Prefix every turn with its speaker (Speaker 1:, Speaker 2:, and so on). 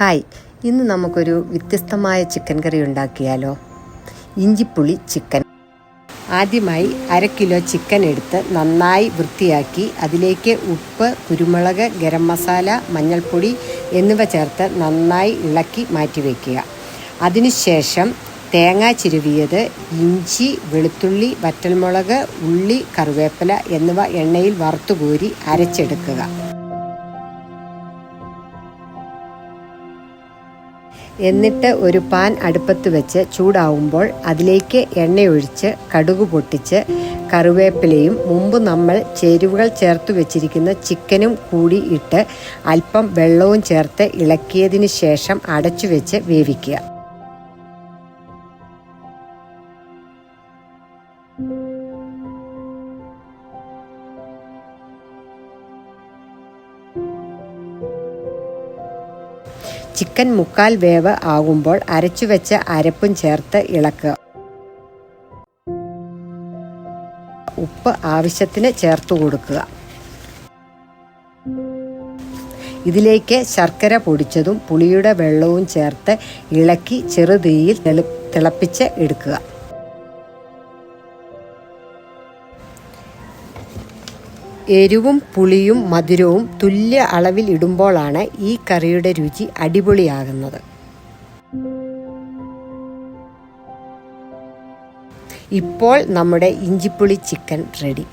Speaker 1: Hi. ഇന്ന് നമുക്കൊരു വ്യത്യസ്തമായ ചിക്കൻ കറി ഉണ്ടാക്കിയാലോ? ഇഞ്ചിപ്പുളി ചിക്കൻ. ആദ്യമായി അര കിലോ ചിക്കൻ എടുത്ത് നന്നായി വൃത്തിയാക്കി അതിലേക്ക് ഉപ്പ് കുരുമുളക് ഗരം മസാല മഞ്ഞൾപ്പൊടി എന്നിവ ചേർത്ത് നന്നായി ഇളക്കി മാറ്റി വയ്ക്കുക അതിനുശേഷം തേങ്ങ ചിരുവിയത് ഇഞ്ചി വെളുത്തുള്ളി വറ്റൽമുളക് ഉള്ളി കറിവേപ്പില എന്നിവ എണ്ണയിൽ വറുത്തുകോരി അരച്ചെടുക്കുക. എന്നിട്ട് ഒരു പാൻ അടുപ്പത്ത് വെച്ച് ചൂടാവുമ്പോൾ അതിലേക്ക് എണ്ണയൊഴിച്ച് കടുക് പൊട്ടിച്ച് കറിവേപ്പിലയും മുമ്പ് നമ്മൾ ചേരുവകൾ ചേർത്ത് വെച്ചിരിക്കുന്ന ചിക്കനും കൂടി ഇട്ട് അല്പം വെള്ളവും ചേർത്ത് ഇളക്കിയതിന് ശേഷം അടച്ചു വെച്ച് വേവിക്കുക. ചിക്കൻ മുക്കാൽ വേവ് ആകുമ്പോൾ അരച്ചു വെച്ച അരപ്പും ചേർത്ത് ഇളക്കുക. ഉപ്പ് ആവശ്യത്തിന് ചേർത്ത് കൊടുക്കുക. ഇതിലേക്ക് ശർക്കര പൊടിച്ചതും പുളിയുടെ വെള്ളവും ചേർത്ത് ഇളക്കി ചെറുതീയിൽ തിളപ്പിച്ച് എടുക്കുക. എരിവും പുളിയും മധുരവും തുല്യ അളവിൽ ഇടുമ്പോഴാണ് ഈ കറിയുടെ രുചി അടിപൊളിയാകുന്നത്. ഇപ്പോൾ നമ്മുടെ ഇഞ്ചിപ്പുളി ചിക്കൻ റെഡി.